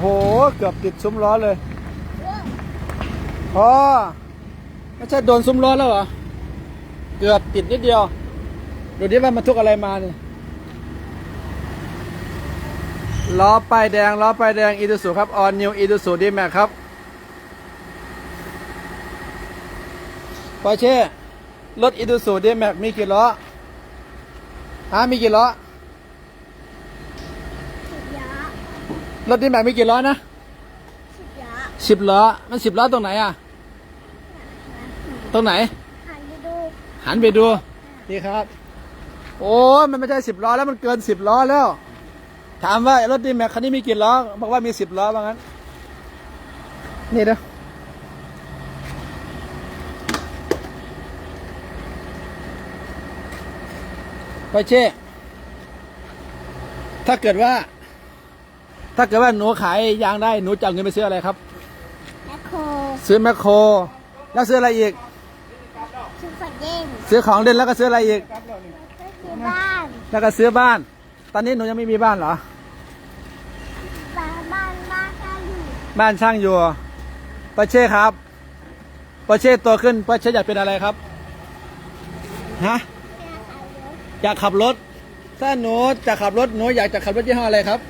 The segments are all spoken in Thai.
โห เกือบติดซุ้มล้อเลยพ่อไม่ใช่โดนซุ้มล้อแล้วเหรอ เกือบติดนิดเดียว ดูดิว่ามันทุกอะไรมาเนี่ยล้อป้ายแดงล้อป้ายแดงอีดูสูครับออนนิวอีดูสูดีแม็กครับปอเช่รถอีดูสูดีแม็กมีกี่ล้อฮะมีกี่ล้อ สิบยะ รถดีแม็กมีกี่ล้อนะสิบยะสิบล้อ มันสิบล้อตรงไหนอะ ตรงไหน หันไปดูหันไปดู นี่ครับ โอ้มันไม่ใช่สิบล้อแล้วมันเกินสิบล้อแล้ว ถามว่ารถดีแม็กคันนี้มีกี่ล้อ บอกว่ามีสิบล้อว่างั้น นี่เด้อไปเช่ ถ้าเกิดว่า ถ้าเกิดว่าหนูขายยางได้หนูจะเอาเงินไปซื้ออะไรครับ แมคโครซื้อแมคโคร แล้วซื้ออะไรอีก ชุดฝัดเย่งซื้อของเล่นแล้วก็ซื้ออะไรอีก ก็คือบ้านแล้วก็ซื้อบ้าน ตอนนี้หนูยังไม่มีบ้านเหรอ บ้านบ้านบ้านก็อยู่บ้านช่างอยู่ปอร์เช่ครับปอร์เช่โตขึ้นปอร์เช่อยากเป็นอะไรครับ ฮะแค่ขายรถอยากขับรถ ถ้าหนูจะขับรถหนูอยากจะขับรถยี่ห้ออะไรครับ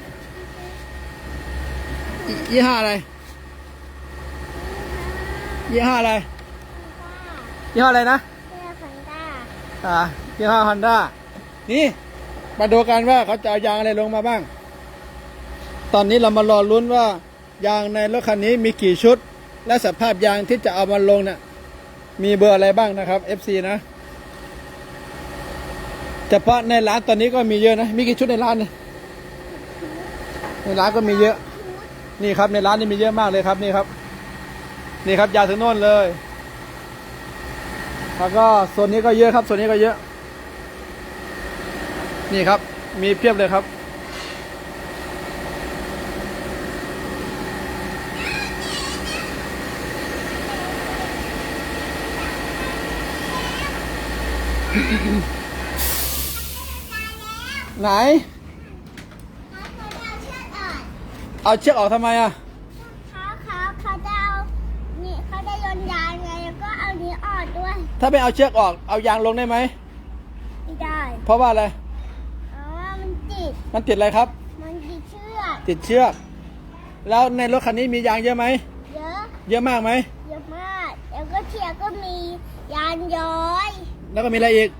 ยยี่ห้ออะไร ยี่ห้ออะไร ยี่ห้ออะไรนะเสื้อฟันด้าอ่ายี่ห้อฮอนด้านี่ มาดูกันว่าเขาจะเอายางอะไรลงมาบ้าง ตอนนี้เรามารอลุ้นว่า ยางในรถคันนี้มีกี่ชุด และสภาพยางที่จะเอามาลงเนี่ยมีเบอร์อะไรบ้างนะครับ FC นะเฉพาะในร้านตอนนี้ก็มีเยอะนะ มีกี่ชุดในร้านเนี่ยในร้านก็มีเยอะ นี่ครับในร้านนี่มีเยอะมากเลยครับนี่ครับ นี่ครับยาถึงโน่นเลยแล้วก็โซนนี้ก็เยอะครับโซนนี้ก็เยอะ นี่ครับ มีเพียบเลยครับ ไหน เขาจะเอาเชือกอ่อนเอาเชือกออกทำไมอะเขาเขาเขาจะเอานี่เขาจะโยนยางไงแล้วก็เอานี้ออกด้วยถ้าไม่เอาเชือกออกเอายางลงได้ไหมไม่ได้เพราะว่าอะไรเพราะว่ามันติดมันติดอะไรครับ มันติดเชือกติดเชือก แล้วในรถคันนี้มียางเยอะไหมเยอะเยอะมากไหมเยอะมาก แล้วก็เชือกก็มียางย้อย แล้วก็มีอะไรอีก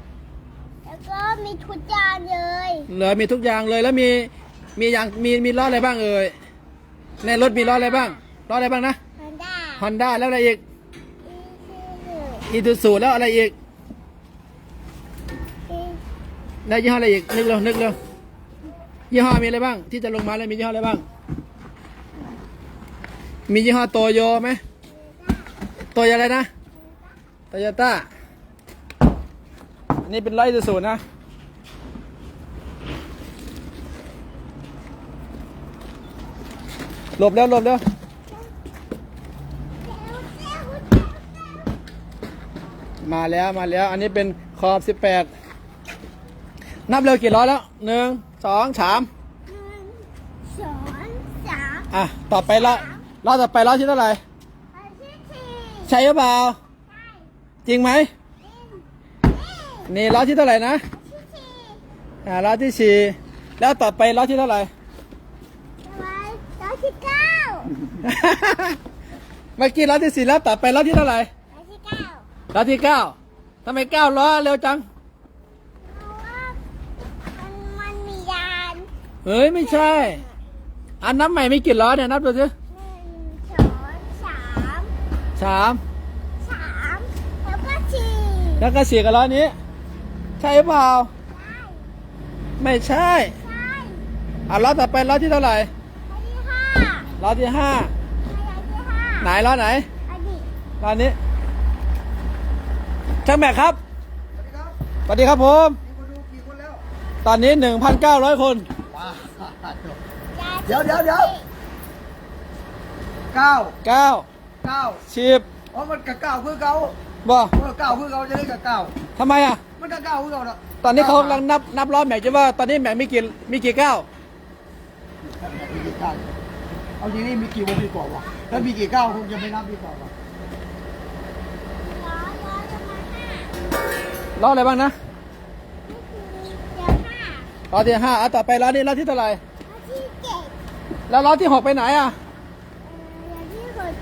แล้วก็มีทุกยางเลยเหลือมีทุกอย่างเลยแล้วมีมียางมีมีล้ออะไรบ้างเอ่ย ในรถมีล้ออะไรบ้างล้ออะไรบ้างนะฮอนด้าฮอนด้าแล้วอะไรอีกอีอีทูสูแล้วอะไรอีกอีแล้วยี่ห้ออะไรอีกนึกเร็วนึกเร็วยี่ห้อมีอะไรบ้าง ที่จะลงมาแล้วมียี่ห้ออะไรบ้าง มียี่ห้อโตโยไหมโตโยอะไรนะโตโยต้าอันนี้เป็นร้อยสูนะ หลบแล้วหลบแล้วมาแล้วมาแล้ว อันนี้เป็นขอบสิบแปดนับเร็วกี่ร้อยแล้วหนึ่งสองสามหนึ่งสองสามอะต่อไปละรอบต่อไปรอบที่เท่าไหร่อันที่สี่ใช่หรือเปล่าใช่จริงไหมนี่นี่รอบที่เท่าไหร่นะที่สี่อ่ารอบที่สี่แล้วต่อไปรอบที่เท่าไหร่ ไว้ร้อยที่เก้า เมื่อกี้รอบที่สี่แล้วต่อไปรอบที่เท่าไหร่ร้อยที่เก้ารอบที่เก้าทำไมเก้าล้อเร็วจังเพราะว่ามันมันมียานเฮ้ยไม่ใช่ อันนับใหม่ไม่กี่ล้อเนี่ยนับดูสิหนึ่งสองสามสามสามแล้วก็สี่แล้วก็สี่กับล้อนี้ ใช่หรือเปล่าใช่ไม่ใช่ใช่อะล้อต่อไปล้อที่เท่าไหร่อันที่ห้าล้อที่ห้าอัน ที่ห้าไหนล้อไหนอันนี้ร้านนี้ช่างแม็กครับสวัสดีครับผมตอนนี้1,900คนเดี๋ยวเดี๋ยวเดี๋ยวเก้า9เก้า10อ๋อมันกับเก้าคือเก้าบ่เออเก้าคือเก้าจะได้กับเก้าทำไมอะ มันกับเก้าคือเก้าเนาะตอนนี้เขากำลังนับนับล้อแม็กจะว่าตอนนี้แม็กมีกี่มีกี่เก้า เอาจริงนี่มีกี่วงมีกรอบวะแล้วมีกี่ก้าวคงจะไม่นับดีกว่าวะล้อล้อจะมาห้าล้ออะไรบ้างนะเดี๋ยวห้าล้อที่ห้าเอาต่อไปล้อนี้ล้อที่เท่าไหร่ล้อที่เจ็ดแล้วล้อที่หกไปไหนอะเอ่อล้อที่หก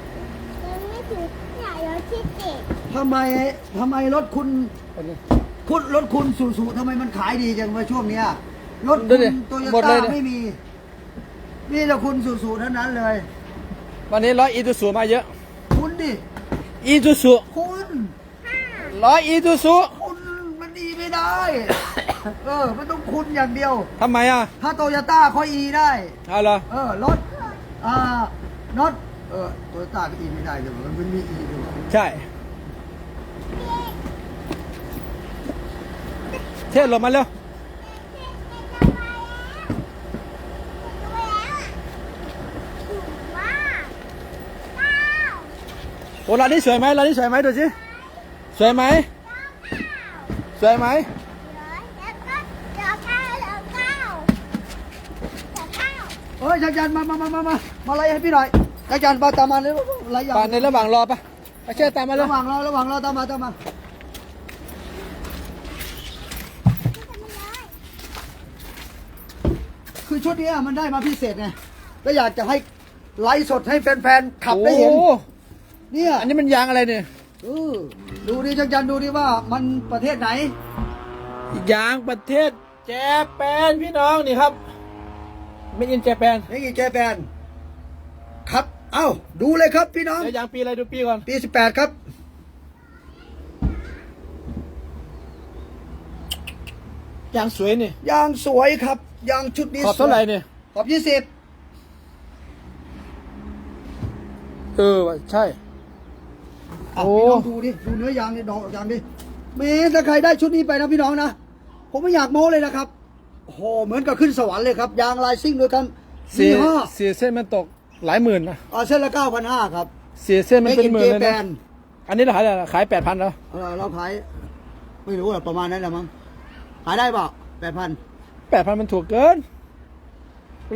ยังไม่ถึงเนี่ยล้อที่เจ็ดทำไมทำไมรถคุณคุณรถคุณสูสูทำไมมันขายดีจังมาช่วงเนี้ยรถดูคุดิณโตโยหมดเลต้ายเนี่ยไม่มี นี่แต่คุณสูสูเท่านั้นเลย วันนี้ล้ออีทูซูมาเยอะ คุณดิ อีทูซูคุณล้ออีทูซูคุณมันดีไม่ได้ เออ มันต้องคุณอย่างเดียวทำไมอะ ถ้าโตโยต้าค่อยอีได้ เอาเหรอ เออ รถ อ่ารถเออโตโยต้าก็อีไม่ได้เดี๋ยวมันมีอีด้วยใช่เทศลงมาเร็ว ถูกมากเก้า โอ้ ร้านนี้สวยไหมร้านนี้สวยไหมดูสิสวยไหมสวยไหมร้อยแล้วก็เดี๋ยวเก้าเดี๋ยวเก้าเดี๋ยวเก้าเอ้ยจักรยันมามามามามามาไล่ให้พี่หน่อยจักรยันมาตามมาเลยไล่ยาป่านในระหว่างรอปะไปเชื่อตามมาเลยระหว่างเราระหว่างเราตามมาตามมาคือชุดเนี้ยมันได้มาพิเศษไงก็อยากจะให้ไลฟ์สดให้แฟนๆขับได้เห็นโอ้ เนี่ยอันนี้มันยางอะไรเนี่ยเออดูดิจักรยันดูดิว่ามันประเทศไหน ยางประเทศแจแปนพี่น้องนี่ครับไม่อินแจแปนนี่กี่เจแปนครับ เอ้าดูเลยครับพี่น้องเดี๋ยวยางปีอะไรดูปีก่อน ปี18ครับยางสวยนี่ยางสวยครับยางชุดนี้ขอบเท่าไหร่เนี่ยขอบยี่สิบเออว่ะใช่ อะโอ้ พี่น้องดูดิ ดูเนื้อยางดิดอกยางดิเมถ้าใครได้ชุดนี้ไปนะพี่น้องนะ ผมไม่อยากโม้เลยนะครับโอ้โหเหมือนกับขึ้นสวรรค์เลยครับ ยางลายซิ่งด้วยกันเสีสี่ยห้าเสียเส้นมันตกหลายหมื่นนะอ่าเส้นละเก้าพันห้าครับเสียเส้นมันเป็นหมื่นเลยแปนะอันนี้เราขายอะไรขายแปดพันแล้วเราขาย ไม่รู้อะประมาณนั้นแหละมั้ง ขายได้เปล่าแปดพันแปดพันมันถูกเกิน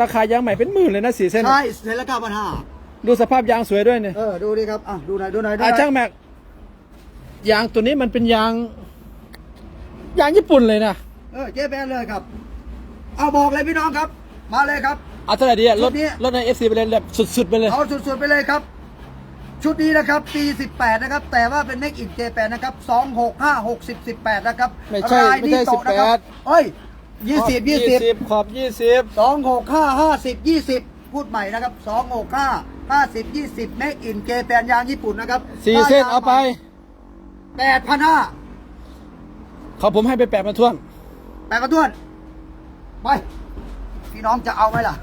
ราคายางใหม่เป็นหมื่นเลยนะสี่เส้นใช่เส้นละเก้าพันห้า ดูสภาพยางสวยด้วยเนี่ยเออดูดิครับอะดูหน่อยดูหน่อยดูหอาน่อยช่างแม็กยางตัวนี้มันเป็นยาง ยางญี่ปุ่นเลยนะเออเจ๊แปนเลยครับ เอาบอกเลยพี่น้องครับ มาเลยครับ เอาเท่าไหร่ดีอะรถชุดนี้ รถในเอฟซีไปเลยแบบสุดๆไปเลย เอาสุดๆไปเลยครับ ชุดนี้นะครับปี18นะครับ แต่ว่าเป็น Make in Japan นะครับ2 6 5 6 10 18นะครับไม่ใช่รายไม่ใช่นี้โตะนะครับ18 เอ้ย20 20 ขอบยี่สิบ2 6 5 50 20พูดใหม่นะครับ2 6 5 50 20 Make in Japan ยางญี่ปุ่นนะครับสี่เส้นเอาไป8,500เขาผมให้ไปแปดมาท่วนแปดกระท้วนไปพี่น้องจะเอาไหมล่ะ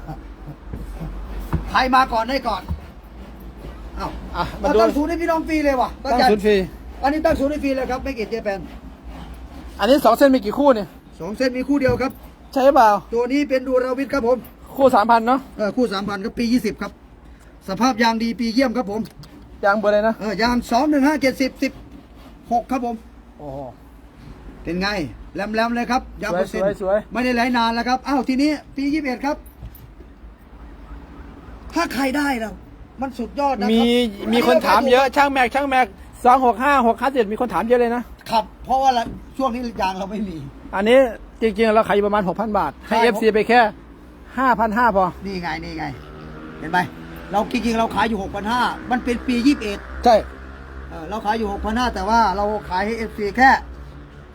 ใครมาก่อนได้ก่อนเอ้าอะมาเราดูตั้งศูนย์ให้พี่น้องฟรีเลยว่ะตั้งศูนย์ฟรีอันนี้ตั้งศูนย์ให้ฟรีเลยครับไม่เกินเจแปนอันนี้สองเส้นมีกี่คู่เนี่ยสองเส้นมีคู่เดียวครับ ใช่เปล่า ตัวนี้เป็นดูราวิทย์ครับผม คู่สามพันเนาะเออคู่สามพันครับปียี่สิบครับ สภาพยางดีปีเยี่ยมครับผมยางเบอร์เลยนะเออยางสองหนึ่งห้าเจ็ดสิบสิบหกครับผม โอ้โห เป็นไงแหลมๆเลยครับยางเปอร์เซ็นสวยต์สวย ไม่ได้ไหลนานแล้วครับอ้าวทีนี้ปียี่สิบเอ็ดครับ ถ้าใครได้แล้วมันสุดยอดนะมีครับมีคนถามเยอะช่างแม็กช่างแม็กสองหกห้าหกห้าเจ็ดมีคนถามเยอะเลยนะ ครับ เพราะว่าละช่วงนี้ยางเราไม่มี อันนี้จริงๆ เราขายอยู่ประมาณหกพันบาท ให้ ใช่เอฟซีไปแค่ห้าพันห้าพอ นี่ไงนี่ไง เห็นไหม เราจริงๆเราขายอยู่หกพันห้ามันเป็นปียี่สิบเอ็ดใช่เราขายอยู่หกพันห้าแต่ว่าเราขายให้เอฟซีแค่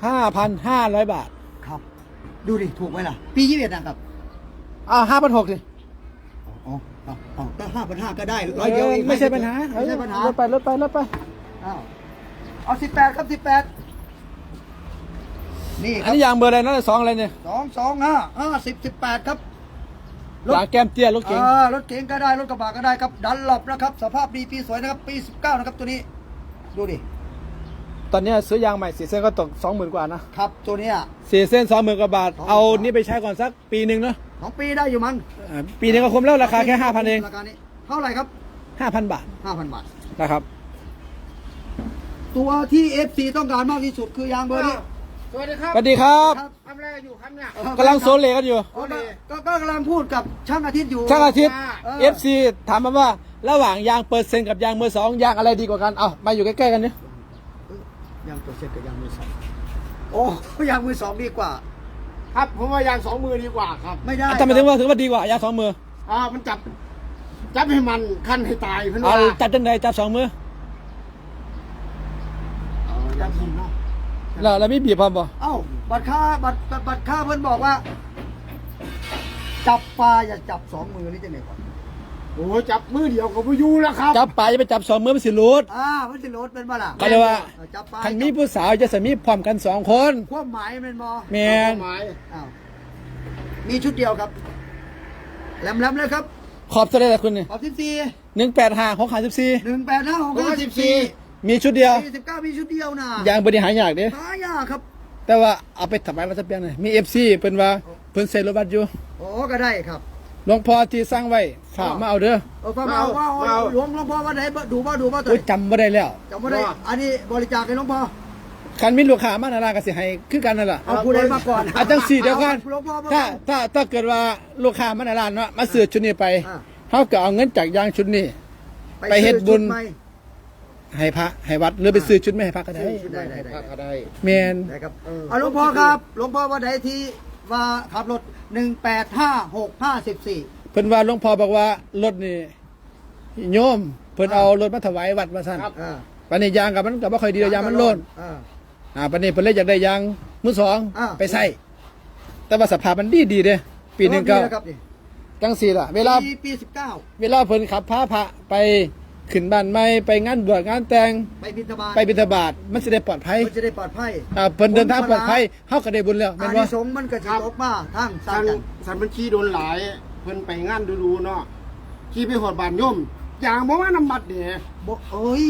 ห้าพันห้าร้อยบาทครับ ดูดิ ถูกไหมล่ะ ปียี่สิบเอ็ดนะครับอ้าวห้าพันหกสิอ๋ออ๋ออ๋อก็ห้าพันห้าก็ได้ร้อยเดียวเองไม่ใช่ปัญหาไม่ใช่ปัญหา ลดไปลดไปลดไป อ้าวเอาสิบแปดครับสิบแปดนี่คอันรับนี้ยางเบอร์อะไรนะสองอะไรเนี่ยสองสองห้าห้าสิบสิบแปดครับ รถยางแก้มเตี้ยรถเก๋งอ่ารถเก๋งก็ได้รถกระบะก็ได้ครับ ดันหลบนะครับ สภาพดีปีสวยนะครับ ปีสิบเก้านะครับตัวนี้ ดูดิ ตอนเนี้ยซื้อยางใหม่สี่เส้นก็ตกสองหมื่นกว่านะครับตัวเนี้ย สี่เส้นสองหมื่นกว่าบาท20,000เอานี่ไปใช้ก่อนสักปีหนึ่งเนาะสองปีได้อยู่มั้งอ่าปีนึงก็คุ้มแล้วราคาแค่ห้าพันเองราคานี้เท่าไหร่ครับห้าพันบาทห้าพันบาท นะครับ ตัวที่ FC ต้องการมากที่สุดคือยางเบอร์นี้ สวัสดีครับสวัสดีครับครับทำอะไรอยู่ครับเนี่ยกำลังโซเลกันอยู่ ก็ก็ก็กำลังพูดกับช่างอาทิตย์อยู่ช่างอาทิตย์เออ FC ถามมาว่า ระหว่างยางเปอร์เซ็นต์กับยางมือสองยางอะไรดีกว่ากันเอามาอยู่ใกล้ๆกันเนี่ยยางตัวเซ็ตกับยางมือสองโอ้ยางมือสองดีกว่า ครับผมว่ายางสองมือดีกว่าครับ ไม่ได้ทำไมถึงว่าถึงว่าดีกว่ายางสองมืออ่ามันจับจับให้มันขั้นให้ตายเพื่อนเอาว่าจับจังใดจับสองมือ เอายางหินเนาะ แล้วแล้วมีบีบพร้อมบ่เอ้าบัตรค่าบัตรบัตรบัตรค่าเพิ่นบอกว่า จับปลาอย่าจับสองมือนี่จะไหนก่อนโอ้ยจับมือเดียวกับพยูแล้วครับจับปลาจะไปจับสองมือมันสิรูด อ่ามันจะลดเป็นบ่ล่ะเขาเรียกว่า ออจับปลาคันมีผู้สาวจะสามีพร้อมกันสองคนความหมายเป็นบ่แมนหมายอ้าวมีชุดเดียวครับแหลมๆเลยครับขอบเท่าไหรล่ะคุณเนี่ยขอบสิบสี่หนึ่งแปดห้าของขาสิบสี่หนึ่งแปดห้าหกร้อยห้าสิสิบบสี่สี่ มีชุดเดียว สี่สิบเก้ามีชุดเดียวนะยางบริหารยากเด้หายากครับ แต่ว่าเอาไปถวายวัดตะเปียงหน่อยมีเอฟซีเป็นว่าเพิ่นเซ็นรถบัสอยู่โอ้ก็ได้ครับ หลวงพ่อที่สร้างไว้ฝากมาเอาเด้อเออฟังเอาว่าเอา หลวงหลวงพ่อว่าไหนดูว่าดูว่าตัวโอ้ยจำบ่ได้แล้วจำไม่ได้อันนี้บริจาคให้หลวงพ่อ คันมีลูกค้ามานาราก็สิให้คือกันนั่นล่ะ เอาผู้ใดมาก่อนอาจังสี่เดียวกันหลวงพ่อมาถ้าก่อน ถ้าถ้าเกิดว่าลูกค้ามานาราเนาะมาซื้อชุดนี้ไปอ่าเฮาก็เอาเงินจากยางชุดนี้ ไปเฮ็ดบุญ ซื้อชุใหม่ ให้พระให้วัดหรือไปซื้อชุดไม่ให้พระก็ได้ได้ได้ได้ก็ได้แมนได้ครับเออเอาหลวงพ่อครับหลวงพ่อว่าไหนที่ว่าขับรถหนึ่งแปดห้าหกห้าสิบสี่เพิ่นว่าหลวงพ่อบอกว่ารถนี่โยมเพิ่นเอารถมาถวายวัดว่าซั่นครับอ่าปันนี้ยางกับมันก็บ่ค่อยดียางมันโลนอ่าอ่าปันนี้เพิ่นเลยอยากได้ยางมือสองอ่าไปใส่แต่ว่าสภาพมันดีดีเด้ปีหนึงก็รอบแล้วครับนี่จังซี่ล่ะ เวลาปีปีสิบเก้าเวลาเพิ่นขับพาพระไป ขึ้นบ้านใหม่ไปงานบวชงานแต่งไปบิณฑบาตไปบิณฑบาตมันสิได้ปลอดภัยมันจะได้ปลอดภัยอ่าเพิ่นเดินทางปลอดภัยเฮาก็ได้บุญแล้วแม่อานบ่นิสงส์มันก็จะตกมาทั้งสาสัมนกันสันบัญชีโดนหลาย เพิ่นไปงานดูๆเนาะขี่ไปหอดบานโยมยางบ่ว่านำบัตรเด้บอกเอ้ย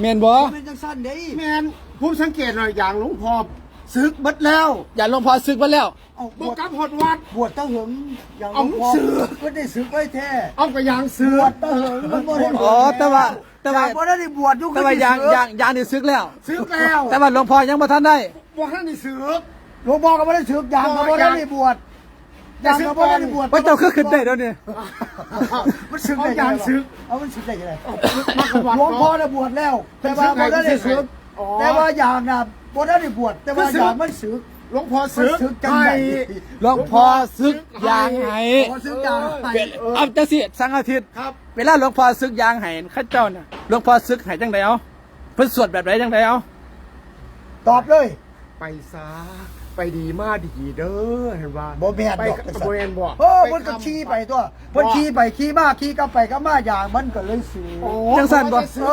แม่นบ่เป็นจังสั้นเด้แม่นผมสังเกตหน่อยอย่างหลวงพ่อ ซึกเบัดแล้วอย่าหลวงพ่อศึกมาแล้วเอาบบ่วชกลับหอดวัด บวชเต้าหึงอย่างหลเอาวงพ่อเสือก็ได้สึกไว้แท้เอากระยางเสืบอวชเต้าหึงมันบ่ได้บวชอ๋อแต่ว่าแต่ว่าแต่บ่ได้บวชอยู่แต่ว่ายางยางยางนี่ศึกแล้วซึกแล้วแต่ว่าหลวงพ่อยังบ่ทันได้ บ่ทันได้ซึกหลวงพ่อก็บ่ได้สึกยางก็บ่ได้บวชยางก็บ่ได้บวชว่าเจ้าคือขึ้นได้เดี๋ยวนี้มันสึกเอาได้ยางซึกเอามันสึกได้ยังไงมากับวัดหลวงพ่อเนาะน่ะบวชแล้ว แต่ว่าบ่ได้สึกอ๋อแต่ว่าอย่างน่ะ บ่ได้บวชแต่ว่าอย่างมันสึกหลวงพ่อซึกซึกจังใดหลวงพ่อศึกยางให้ขอสึกยางให้เวลเอาจังสิสังอาทิตย์ครับเวลาหลวงพ่อศึกยางให้ข้าเจ้าน่ะหลวงพ่อศึกให้จังไดเอาเพิ่นสวดแบบไหนจังไดเอาตอบเลย ไปซาไปดีมาดีเด้อเห็นว่าบ่แม่นไปดอกกับบ่แม่นบ่เออมันก็ขี่ไปตัวมันขี่ไปขี่มาขี่กลับไปกลับมาอย่างมันก็เลยสึกโอ้จังสั่นบ่เอ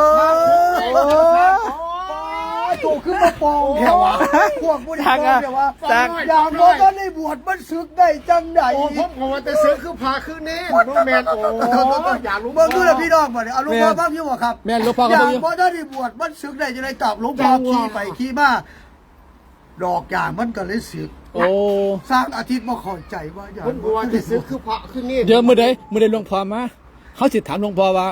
อ โตขึ้นมาปองแถวะพวกผู้ใดปองแถวะจากอย่างบ่ตอนได้บวชมันสึกได้จังไดโอ้ผมก็ว่าแต่เสือคือพาคือเน้นบ่แม่นโอ้อยากรู้เบิ่งดูแลพี่น้องบ่เนี่ยเอาหลวงพ่อบ้างอยู่บ่ครับแม่นหลวงพ่ออก็ย่าบ่งอยู่บ่ตอนได้บวชมันสึกได้จังไดตอบหลวงพ่อขี่ไปขี่มาดอกอย่างมันก็เลยสึก โอ้ สร้างอาทิตย์มาเข้าใจว่าอย่างผมก็ว่าแต่เสือคือพระคือเน้นเดี๋ยวมื้อใดมื้อใดหลวงพ่อมาเขาสิถามหลวงพ่อว่า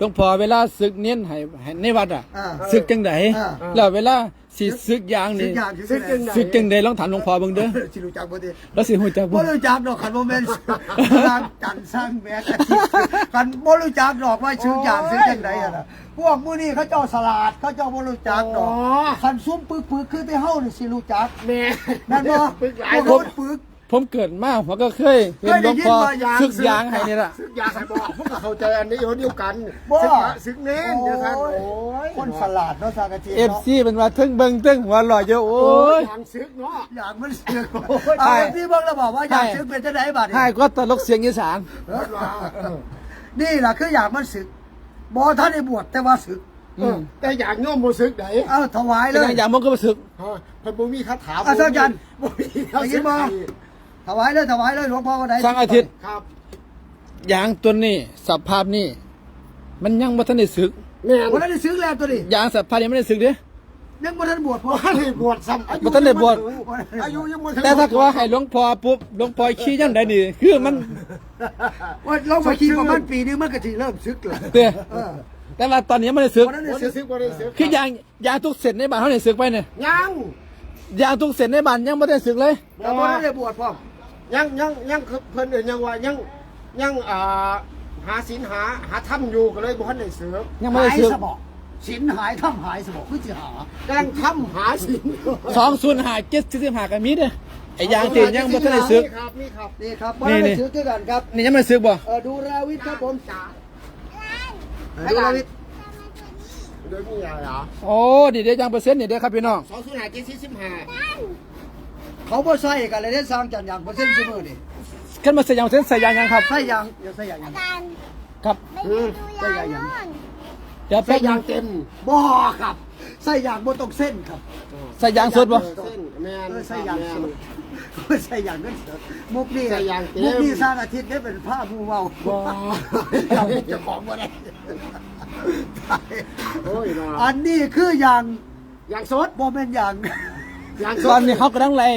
หลวงพ่อเวลาศึกเน้นให้ให้ในวัดอะอ่าศึกจังไดอ่า แล้วเวลาสิศึกยางสึนี่กอย่างซึกจังได๋ศึกจังไดลองถามหลวงพ่อเบิ่งเด้อสิรู้จักบ่ติแล้วสิฮู้จักบ่บ่รู้จักดอกคันบ่แม่นสร้างจันทร์สร้างแม่ตะกี้คันบ่รู้จักดอกว่าชื่ออย่างซื้อจังได๋อะนะพวกมื้อนี้เขาเจ้าสลาดเขาเจ้าบ่รู้จักดอกคันซุ่มปึกๆคือแต่เฮานี่สิรู้จักแม่นั่นบ่ปึกหลายพวกเขาปึก ผมเกิดมาผมก็เคยเห็นหลวงพ่อศึกยางให้นี่ล่ะซึกยางให้บอกผมก็เข้าใจอันนี้เดียวกันบ่ซึกพระซึกเน้นเดี๋ยวท่านโอ้ยคนสลาดเนาะสากะจีเอฟเนาะซีเป็นว่าทึ่งเบิ่งทึ่งหัวหล่อเยอะโอ้ยยางซึกเนาะอยากมันเสือกเอาที่เบิ่งแล้วบอกว่าอยากสึกเป็นจังไดบัดนี้ให้ก็ตลกเสียงอีสานนี่ล่ะคืออยากมันสึกบ่ทันได้บวชแต่ว่าสึกเออแต่อยากโยมบ่ซึกไหนเอ้าถวายเลเป็นยอย่างอย่างมันก็มาศึกฮะเพิ่นบ่มีคาถาอะสักยันบ่มีไปกินบ่ ถวายเลยถวายเลยหลวงพ่อวันไหนสร้างอาทิตย์ ครับยางตัวนี้สภาพนี้มันยังบ่ทันได้ศึกแม่นวันนั้นได้ซื้อแล้วตัวนี้ยางสภาพยังไม่ได้ศึกเด้ยังบ่ทันบวชพ่อบ่ได้บวชซ้ำอายุบ่ทันได้บวชอายุยังบ่ถึงแต่ถ้าเกิดว่าให้หลวงพ่อปุ๊บหลวงพ่อขี้ยังได้นี่คือมันว่าเราไปขี่ประมาณปีนึงมันก็สิเริ่มซึกแล้วเด้อเออแต่ว่าตอนนี้ยังไม่ได้ศึกวันนั้นบ่ได้ได้ซึซึกกบ่ได้ซึกคือยางยางทุกเสร็จในบ้านเฮาได้ศึกไปเนี่ยยังยางทุกเส้นในบ้านยังไม่ได้สึกเลยแต่บ่ได้บวชพ่อม ยังยังยังคือเพิ่นเอิ้นยังว่ายังยังอ่าหาศีลหาหาธรรมอยู่ก็เลยบ่ทันได้เสือกยังไม่ได้หายสึกสมองสินหายถ้ำหายสมองคือสิหากำลังทำหาศีลสองศูนย์หาเจ็ดสิบหากันมีเด้อไอ้ยางตีนยังไม่ได้สึกนี่ครับนี่ครับนี่ครับนี่บ่นี่ได้ซื้อคือกันครับนี่ยังไม่ได้สึกบ่เออดูราวิทย์ครับผมจ๋าเออดูราวิทย์โดยมีอะไรเหรอโอ้นี่เดี๋ยวยังเปอร์เซ็นต์นี่เด้อครับพี่น้องสองศูนย์ห้าเจ็ดสี่สิบห้า เขาบ่ใส่กันเลยได้สร้างจันอย่างเปอร์เซ็นต์ซุมื้อนี่ขึ้นมาใส่ยางเส้นใส่ยางยังครับ ใส่ยางอย่าใส่ยางหยังการครับไม่ได้ดูยาโน่นเดี๋ยวใส่แป๊บยานึงงเต็มบ่ครับ ใส่ยางบ่ต้องเส้นครับใส่ยางสดบ่เส้นแมนเออใส่ยางแมสนดใส่ยางนั่นเถอะมุกนี่ใส่ยางเต็ม มุกนี่สร้างอาทิตย์ได้เป็นผ้าผู้เว้าบ่เราเจ้าของบ่ได้โอ้ยเนาะอันนี้คือยางยางสดบ่แม่นยาง ยางสตดอนนี้เขากำลังไล่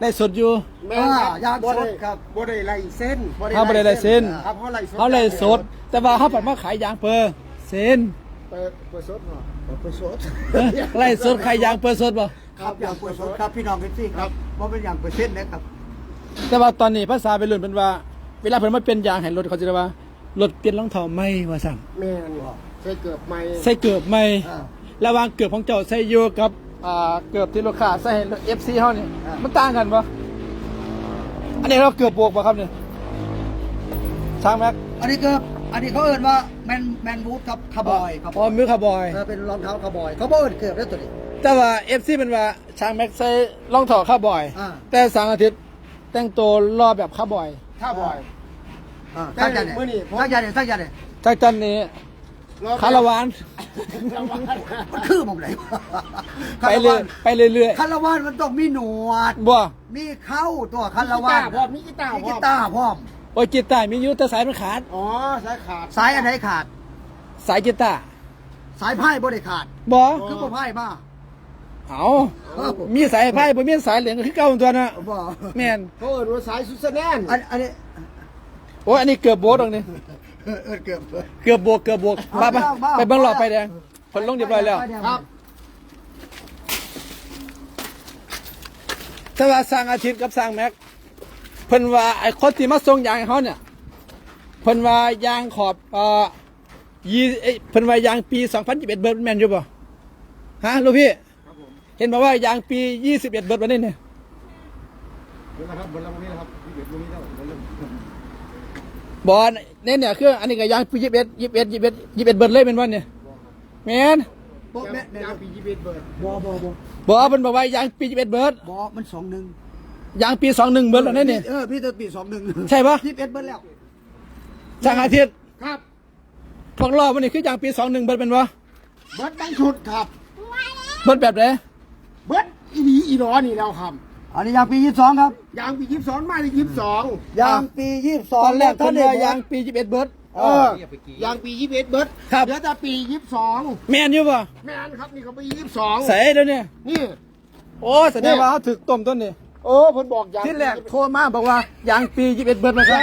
ไล่สดอยู่ แม่นครับอ่ายางสดครับบ่ได้ไล่เส้นเขาบ่ได้ไล่เส้น ครับเขาไล่สดเขาไล่สด แต่ว่าเขาปัดมาขายยางเปอร์เซ็นต์เปิดเปิดสดเหรอเปิดสด เอ้ยไล่สดขายยางเปอร์สดบ่ครับยางเปิดสดครับพี่น้องเอฟซีครับบ่เป็นยางเปิดเส้นนะครับแต่ว่าตอนนี้ภาษาเป็นรุ่นเป็นว่า เวลาเพิ่นมาเป็นยางให้รถเขาจะเรียกว่ารถเปลี่ยนรองเท้าใหม่ว่าซั่นแม่นใส่เกือบไม่ใส่เกือบใหม่ อ่าระหว่างเกือบของเจ้าใส่อยู่กับ อ่าเกือบที่ลูกค้าใส่ให้ FC เฮานี่อ่ามัมันต่างกันบ่อันนี้เราเกือบบวกบ่ครับเนี่ยช้างแม็กอันนี้ก็อันนี้เขาเอิ้นว่าแมนแมนบูทครับคาร์บอยครับอ๋อมิวคาร์บอยเออเป็นรองเท้าคาร์บอยเขาบ่เอิ้นเกือบได้ตัวนี้แต่ว่า FC เป็นว่าช้างแม็กใส่รองเท้าคาร์บอยอ่าแต่สังอาทิตย์แต่งตัวรอแบบคาร์บอยถ้าบ่อยอ่าตั้งใจเนี่ยมื้อนี้ผมตั้งใจเนี่ยตั้งใจเนี่ยจากจันนี้ คาราวานระวังมันคือหมองไหนไปเรื่อยไปเรื่อยคาราวานมันต้องมีหนวด ๆบ่มีเข้าตัวคารกีวาตานร์พร้อมมีกีตาร์มีพร้กีอมตาร์พร้อม โอ้ยกีตาร์มีอยู่แต่สายมันขาด อ๋อสายขาดสายอันไหนขาด สายกีตาร์สายไพ่บ่ได้ขาด บ่คือบ่ไพ่มาเอามีสายไพ่บ่มีสายเหลืองก็คือเก่าตัวน่ะบ่แม่นเขาเอิ้นว่าสายสุดสแนนอันอันนี้โอ้ยอันนี้เกือบโบกตรงนี้ เออเออเกือบเกือบบวกเกือบบวกเอามาไปเอาเอา ไปเบิ้งหลอดไปแดงผลลงเรียบร้อยแล้วครับแต่ว่าสร้างอาทิตย์กับสร้างแม็กเพิ่นว่าไอ้คนที่มาส่งยางให้เขาเนี่ยเพิ่นว่ายางขอบเอ่อยี่เอ้ยเพิ่นว่ายางปี 2021 เบิร์ดแมนอยู่บ่ฮะลูกพี่เห็นบอกว่ายางปี 21 เบิร์ดวันนี้เนี่ยนี่แหละครับบนลำนี้นะครับที่เด็ดตรงนี้แล้ว บนลำบอลเนี่ยเนี่ยคืออันนี้ก็ยางปี21 21 21 21เบิร์ดเลยเป็นวันเนี่ยแม่นบ่แม่นยางปียี่สิบเอ็ดเบิร์ดบ่บ่บ่บอกว่าเพิ่นบอกว่ายางปี21เบิร์ดบ่มันสองหนึ่งยางปี21เบิร์ดแล้วเนี่ยเนี่ยเออพี่ตัวปีสองหนึ่งใช่ปะยี่สิบเอ็ดเบิ้ลแล้วสร้างอาทิตย์ครับพวกรอบวันนี้คือยางปี21เบิร์ดเป็นวะเบิร์ดตั้งชุดครับ เบิร์ดแบบไหนเบิร์ดอีหลีอีหลอนี่แล้วครับ อันนี้ยางปียี่สิบสองครับ ยางปียี่สิบสองมาเลยยี่สิบสองยางปียี่สิบสตองอนแรกท่าเพิ่นได้ว่าบอกยางปี21เบิร์ดเออยางปียี่สิบเอ็ดเบิร์ดครับเดี๋ยวจะปียี่สิบสองแม่นอยู่ป่ะแม่นครับนี่ก็ปียี่สิบสองใส่เดี๋ยวนี้นี่โอ้แสดงว่าเขาถึกต้มต้นนี่โอ้เพิ่นบอกยางที่แรกโทรมาบอกว่ายางปี21เบิร์ดนะครับ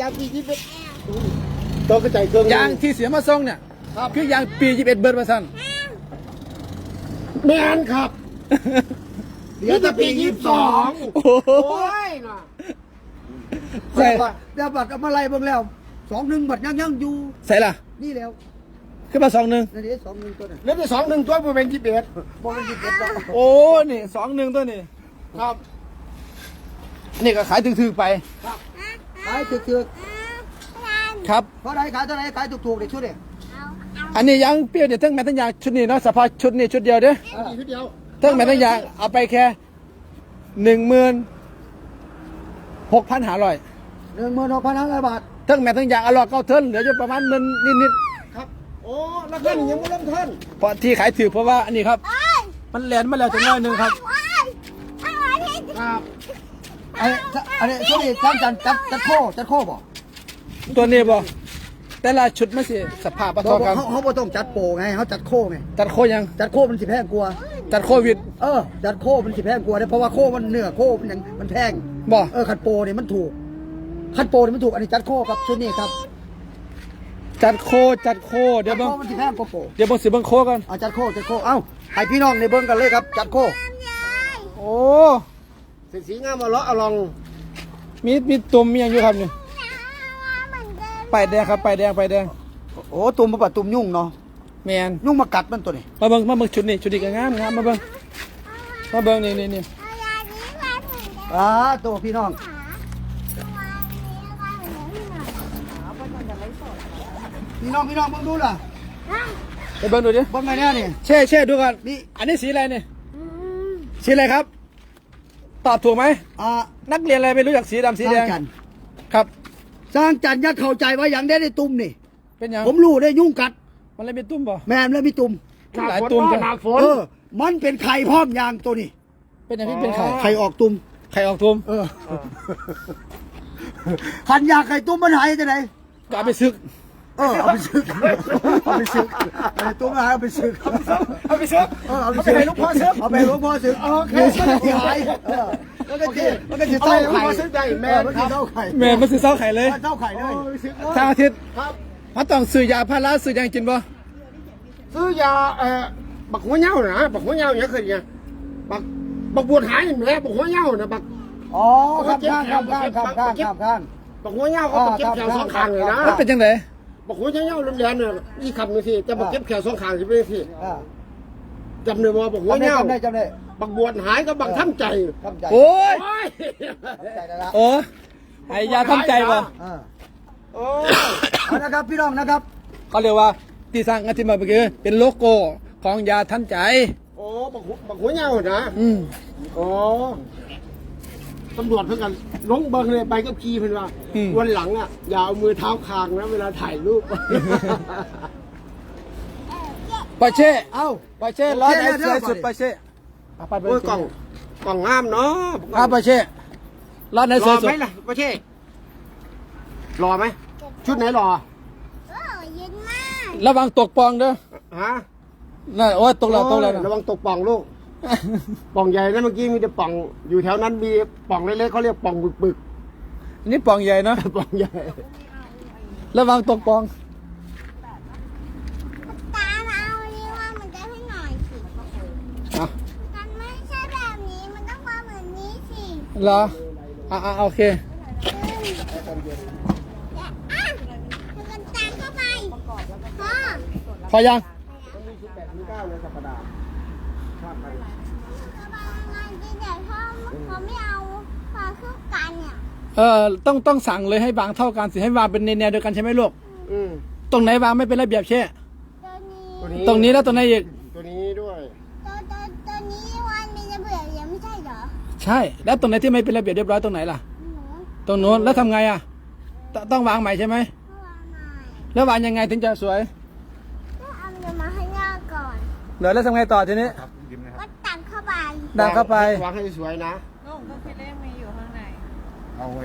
ยางปียี่สิบเอ็ดตัวกระจายเครื่องยางที่เสียมาส่งเนี่ยครับคือยางปี21เบิร์ดมาสั่นแม่นครับ เดี๋ยวจะปียี่สิบสองโอ้โหโอ้ยน่ะใส่เดี๋ยวบัตรเอามาไล่เบิ่งแล้วสองหนึ่งบัตรยังยังอยู่ ใส่ล่ะ นี่แล้วขึ้นมาสองหนึ่งนั่นนี่สองหนึ่งตัวนั้นเหลือแต่สองหนึ่งตัวเป็นยี่สิบเอ็ดบ่เป็นยี่สิบเอ็ดแล้วโอ้นี่สองหนึ่งตัวนี่ครับ นี่ก็ขายถึกๆไป ขายถือถือครับ เพราะไหนขายเท่าไหรขายถูกๆเด็กชุดเด็กอันนี้ยางเปรี้ยวเนี่ยทั้งแม่ทั้งยางชุดนี้เนาะสภาพชุดนี้ชุดเดียวเด้ออีกทีเดียว ทั้งแม่ทั้งยางเอาไปแค่หนึ่งหมื่นหกพันห้าร้อยหนึ่งหมื่นหกพันห้าร้อยบาททั้งแม่ทั้งยางเอาหลอกเก้าเทินเหลืออยู่ประมาณหมื่นนิดครับโอ้แล้วก็นี่ยังไม่เริ่มท่านๆเพราะที่ขายถือเพราะว่าอันนี้ครับ มันแหลนมาแล้วจะน้อยหนึ่งครับครับอันนี้อันนี้ชุดนี้จันจันจัดจัดโคจัดโคบ่ตัวนี้บ่ แต่ละชุดมันสิสภาพประทอกัน เขาเขาบ่ต้องจัดโปไงเขาจัดโคไงจัดโคยัง จัดโคมันสิแพงกว่าจัดโควิดเออจัดโคมันสิแพงกว่าเด้เพราะว่าโคมันเนื้อโคมันยังมันแพงบ่เออคันโปนี่มันถูกคันโปนี่มันถูกอันนี้จัดโคครับชุดนี้ครับจัดโคจัดโคเดี๋จัยวดเบิ่โคงมันสิแพงกว่าโปเดี๋ยวเบิ่งสิเบิ่งโคกัน เอาจัดโคจัดโคเอ้าให้พี่น้องในเบิ่งกันเลยครับ จัดโคโอ้โอ้เส้นสีงามมาเลาะเอาลองมีมีตุ่มมีอย่างอยู่ครับนี่ เหมือนเดิมป้ายแดงครับป้ายแดงป้ายแดงโอ้ตุ่มมาปัดตุ่มยุ่งเนาะแมนยุ่งมากัดมันตัวนี้มาเบิ่งมาเบิ่งชุดนี้ชุดนี้ก็งามงามมาเบิ่งมาเบิ่งนี่นี่นี่เอายานี้ไว้เหมือนเดิมอ่าตัวพี่น้องค่ะวางนี้ไว้เหมือนเดิมพี่หน่อยพี่น้องพี่น้องมึงดูล่ะไปเบิ่งดูดิเบิ่งไงแน่นี่เช่เช่ดูกันนี่อันนี้สีอะไรนี่อืมสีอะไรครับ ตอบถูกไหมอ่านักเรียนอะไรไม่รู้จักสีดำสีสแดร้างงจันทร์ครับ สร้างจันทร์อยักเข้าใจว่าอย่างได้ได้ตุ่มนี่ เป็นหยังผมรู้ได้ยุ่งกัด มันเลยมีตุ่มบ่ แม่มแล้วมีตุ่มหลายตุ่มหจ้ะนาฝนเออ มันเป็นไข่พร้อมยางตัวนี้เป็นอย่างที่เป็นไข่ไข่ออกตุ่มไข่ออกตุ่มเออขันยาไข่ตุ่มมันหายจะไหนก็เอาไปซึก เออเอาไปซึกเอาไปซึกไอ้ตุ่มหายเอาไปซึกเอาไปซึกเออเอาไปซึกให้หลูกพ่อซึกเอาไปให้หลูกพ่อซึกโอเคมันจะหายเออมันก็จะมันก็จะเอาเศร้าไปไข่มาซื้อได้แม่เออมันคจะรับเศร้าไข่แม่มันสิเศร้าไข่เลยเศร้าไข่เลยทางอาทิตย์ครับเขาต้องซื้อยาพาราซื้อหยังกินบ่ซื้อยาเอ่อบักหัวเหย้านะบักหัวเหย้าอย่างเคยเนี่ยบักบักบวชหายแม่บักหัวเหย้านะบักอ๋อครับข้างครับข้างครับข้างครับข้างบักหัวเหย้าเขาบักเก็บแขวสองข้างเลยนะมันเป็นจังได บักหัวเหย้าเรียนๆเนี่ยนี่คำหนึงสิแต่บักเก็บแขวสองข้างสิเป็นสิอ่าจำเลยว่าบักหัวจำเหได้ย้าจำได้จำได้บักบวชหายก็บักทำใจทำใจโอ้ยโอ้ยใจได้ละโอ้ไอ้ยาทำใจบ่อ่าโอ้ยเอานะครับพี่น้องนะครับ เขาเรียกว่าที่สร้างกันที่มาเมื่อกี้เป็นโลโก้ของยาทันใจ โอ้บักหัวบักหัวเหย้านะอืมโอ้ ตำรวจเพื่อนกันลงเบิงเลยไปกับขี่เพื่อนว่าวันหลังอะอย่าเอามือเท้าคางนะเวลาถ่ายรูป ปาเช่เอ้าปาเช่ร้อนไหนโอเคสวยเดี๋ยวสุดปาเช่เอาไปไปโอ้ยกล่องกล่องงามเนาะครับปาเช่ร้อนไหนรสวอยสุไหมดล่ะประเช่รอไหมชุดไหนรอโอ้เย็นมาก ระวังตกปองเด้อฮะนั่นโอ้ยตกแล้วตกแล้วโอ้ยระวังตกป่องลูก ป่องใหญ่นะเมื่อกี้มีแต่ป่องอยู่แถวนั้นมีป่องเล็กๆเขาเรียกป่องปึกอันนี้ปองใหญ่เนาะ ๆป่องใหญ่ ระวังตกปอง ตาเอาอันนี้ว่ามันจะให้หน่อยสิ อะมันไม่ใช่แบบนี้ มันต้องวางเหมือนนี้สิเหรอ อะอะโอเคอะมันกันตามเข้าไปพ่อพอยังมันมีสิบแปดมีเก้าเลยสัปดาห์ชาติ ไทยเข้าไปงานที่เด็กพ่อเขาไม่เอาความคู่กันเนี่ยเออต้องต้องสั่งเลยให้วางเท่ากันสิให้วางเป็นแนวเดียวกันใช่ไหมลูกอืมตรงไหนวางไม่เป็นระเบียบเช่ตัวนี้ตัวนี้ตรงนี้แล้วตรงไหนอีกตัวนี้ด้วยตัวตัวตัวนี้วันมีระเบียบยังไม่ใช่เหรอใช่ แล้วตรงไหนที่ไม่เป็นระเบียบเรียบร้อยตรงไหนล่ะหนูตรงโน้นแล้วทำไงอะตต้องวางใหม่ใช่ไหมเขาวางหน่อยแล้ววางยังไงถึงจะสวยก็เอามันมาให้ย่าก่อนเหลือแล้วทำไงต่อทีนี้ก็ตักเข้าไป ดังเข้าไป วางให้สวยนะนุ่มก็คิดเลขมีอยู่ข้างในเอาไว้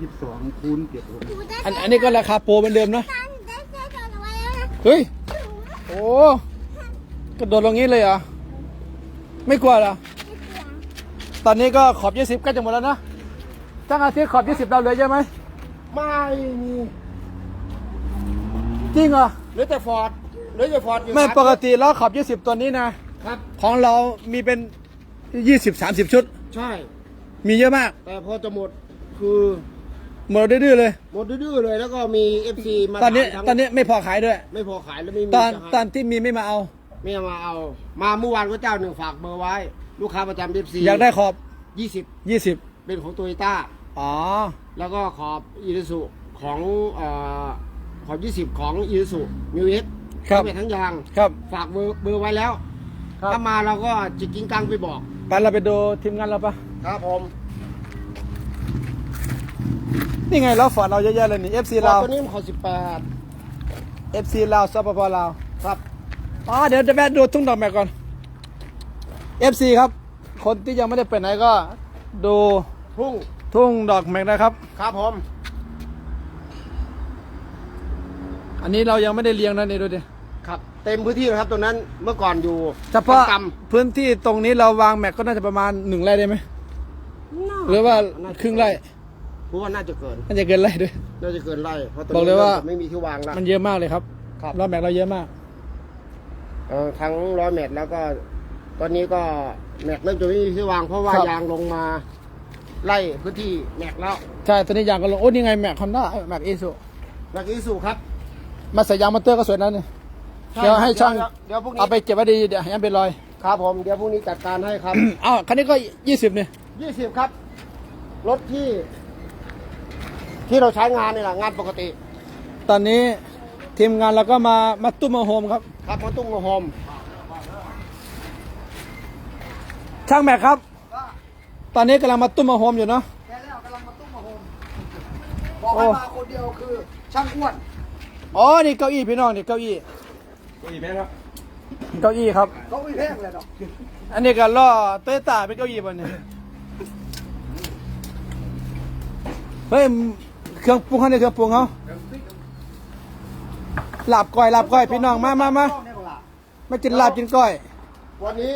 ยี่สิบสองคูณเจ็ดหกดูได้อันอันนี้ก็ราคาโปรเหมือนเดิมนะตั้งได้เสื้อตัวเอาไว้แล้วนะเฮ้ยโอ้กระโดดลงนี้เลยเหรอไม่กลัวเหรอไม่เสียงตอนนี้ก็ขอบยี่สิบใกล้จะหมดแล้วนะจ้างอาทิตย์ขอบยี่สิบเราเหลือเยอะไหมไม่มีจริงเหรอเหลือแต่ฟอร์ดเหลือแต่ฟอร์ดอยู่ไม่สาปกติแล้วขอบยี่สิบตัวนี้นะ ครับ ของเรามีเป็นยี่สิบสามสิบชุด ใช่ มีเยอะมาก แต่พอจะหมดคือหมดดื้อๆเลย หมดดื้อๆเลยแล้วก็มีเอฟซีมาตอนนี้ถามทั้งตอนนี้ไม่พอขายด้วย ไม่พอขายแล้วไม่มีตอนจะให้ตอนที่มีไม่มาเอา ไม่เอามาเอา มาเมื่อวานก็เจ้าหนึ่งฝากเบอร์ไว้ ลูกค้าประจำเอฟซีอยากได้ขอบยี่สิบยี่สิบเป็นของโตโยต้าอ๋อ แล้วก็ขอบอีซูซุของเอ่อขอบยี่สิบของอีซูซุมิวเอ็กครับ เป็นทั้งยางครับ ฝากเบอร์เบอร์ไว้แล้ว ครับ ถ้ามาเราก็จิกกิ้งกังไปบอก ไปเราไปดูทีมงานเราปะครับผมนี่ไงเราฝอนเราเยอะแยะเลยนี่ FC เรา ตัวนี้มันขอสิบแปด FC เราวสปปเราวครับ อ๋อเดี๋ยวจะแวะดูทุ่งดอกแมกก่อน FC ครับ คนที่ยังไม่ได้ไปไหนก็ ดูทุ่ง ทุ่งดอกแมกนะครับ ครับผม อันนี้เรายังไม่ได้เลี้ยงนะนี่ดูดิ ครับ เต็มพื้นที่เลยครับตรงนั้นเมื่อก่อนอยู่เฉพาะกพื้นที่ตรงนี้เราวางแม็กก็น่าจะประมาณหนึ่งไร่ได้ไหมำหรือว่าครึ่งไร่เพราะว่าน่าจะเกิน น่าจะเกินไร่ด้วย น่าจะเกินไร่เพราะตรงบอกนี้เลยว่าริ่มไม่มีที่วางแล้วมันเยอะมากเลยครับครับเราแม็กเราเยอะมาก เออทั้งร้อยเมตรแล้วก็ ตอนนี้ก็แม็กเริ่มจะไม่มีที่วาง เพราะว่าครับ ยางลงมา ไล่พื้นที่แม็กแล้วใช่ตอนนี้ยางก็ลงโอ้นี่ไงแม็กคอนด้าแม็กอีสุแม็กอีสูครับ มาใส่ยางมอเตอร์ก็สวยนะเนี่ย ช่เดี๋ยวให้ช่างเดี๋ยวเดี๋ยวพรุ่งนี้เอาไปเก็บไว้ดีเดี๋ยวให้มันเป็นรอย ครับผมเดี๋ยวพรุ่งนี้จัดการให้ครับ อ้าวคันนี้ก็ยี่สิบเนี่ยยี่สิบครับ รถที่ ที่เราใช้งานนี่แหละงานปกติ ตอนนี้ทีมงานเราก็มามาตุ้มมาโฮมครับ ครับมาตุ้งมาโฮมช่างแม็กครับ ตอนนี้กำลังมาตุ้มมาโฮมอยู่เนาะแค่แล้วกำลังมาตุ้มมาโฮมบอกให้มาคนเดียวคือ ช่างอ้วน อ๋อนี่เก้าอี้พี่น้องนี่เก้าอี้เก้า อี้แม่ครับเก้าอี้ครับ เขาไม่แพงเลยดอกอันนี้ก็ล่อโตโยต้าเป็นเก้าอี้บนเนี่ยเฮ้ยเครื่องปรุงเขาในเครื่องปรุงเขาลาบก้อยลาบก้อยพี่น้องมามามาไม่กินลาบกินก้อย วันนี้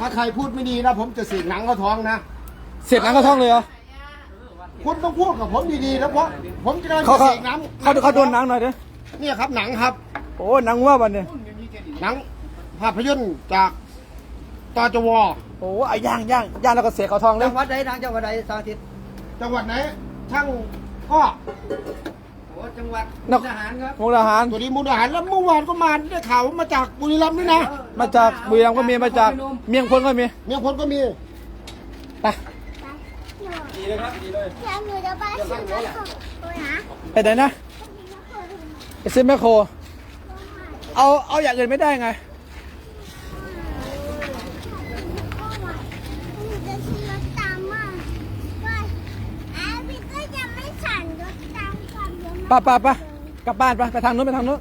ถ้าใครพูดไม่ดีนะ ผมจะสีกหนังเขาท้องนะ เสร็จหนังกระท้องเลยเหรอคุณต้องพูดกับผมดีๆนะเพราะผมจะได้เขาจะเขาสีกหนังเขาเขาโดนหนังหน่อยเด้อเนี่ยครับหนังครับ โอ้หนังว่าบันเนี่ย หนังภาพยนตร์จากตจวโอ้ไอ้ย่างย่างย่างแล้วก็เสียเขาทองเลจัยงหวัดใดนางจังหวัดใดสาธิตจังหวัดไหนช่างก็โอ้จังหวัดนกทหารครับมุกดาหาร ตัวนี้มูลทหารแล้วเมื่อวานก็มาได้ข่าวว่ามาจากบุรีรัมย์ด้วยนะมาจากบุรีรัมย์ก็มีมาจากเมียงพลก็มีเมียพลก็มีไปดีเลยครับดีเลยเดี๋ยวหนูจะไปซื้อมะกรูดนะไปไหนนะไปซื้อแมคโคร เอาเอาอย่างอื่นไม่ได้ไงหนูจะซื้อรถตามมาก็แอปพี่ก็จะไม่สั่นรถตามความเยอะไป้าป้าป้ากลับบ้านไปไปทางนู้นไปทางนู้น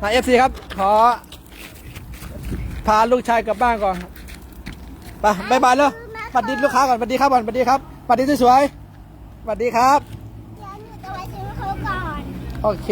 มาเอฟซีครับ ขอ พาลูกชายกลับบ้านก่อนไปบายบายเลยสวัสดีลูกค้าก่อนสวัสดีครับก่อนสวัสดีครับสวัสดีสวยๆสวัสดีครับ เดี๋ยวหนูจะไปซื้อเขาก่อน โอเค